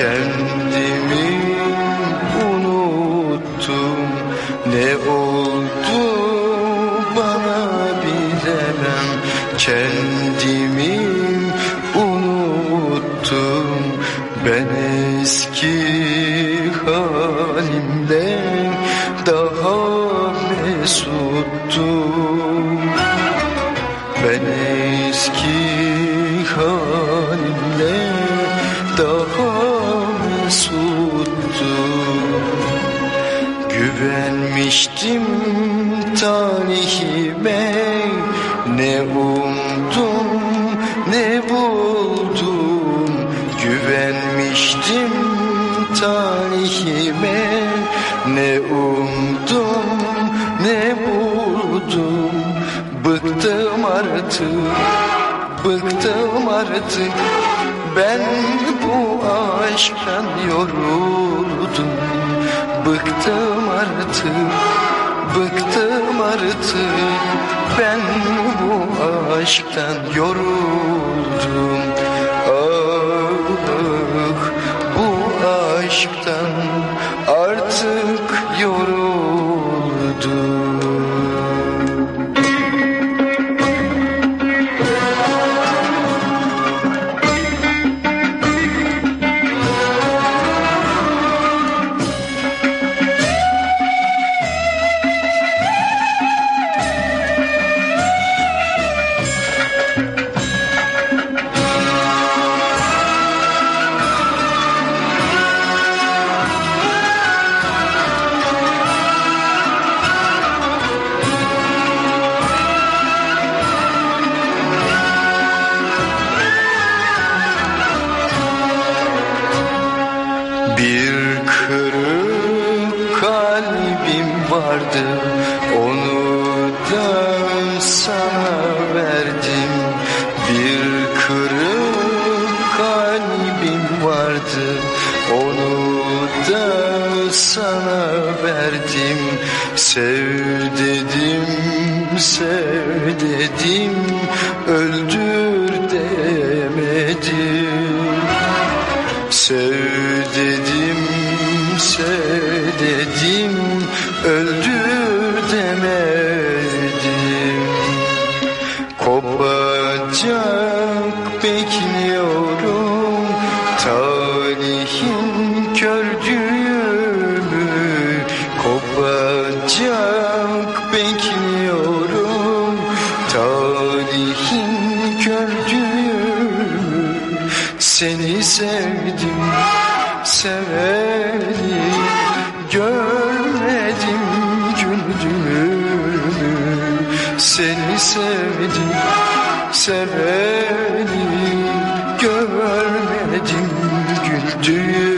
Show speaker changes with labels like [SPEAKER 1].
[SPEAKER 1] Kendimi unuttum. Ne oldu bana bilemem. Kendimi unuttum. Ben eski halimle Daha mesuttum. Ben eski mesuttum Güvenmiştim talihime Ne umdum ne buldum. Güvenmiştim talihime Ne umdum ne buldum. Bıktım artık Bıktım artık ben bu aşktan yoruldum. Bıktım artık Bıktım artık. Ben bu aşktan yoruldum kalbim vardı. Onu da sana verdim. Bir kırık kalbim vardı. Onu da sana verdim. Sev dedim, sev dedim. Öldür demedim. Sev dedim, sev dedim, öldür demedim. Kopacak bekliyorum talihin kör düğümü. Kopacak bekliyorum talihin kör düğümü. Seni sevdim, seveli seveli görmedim güldüğünü.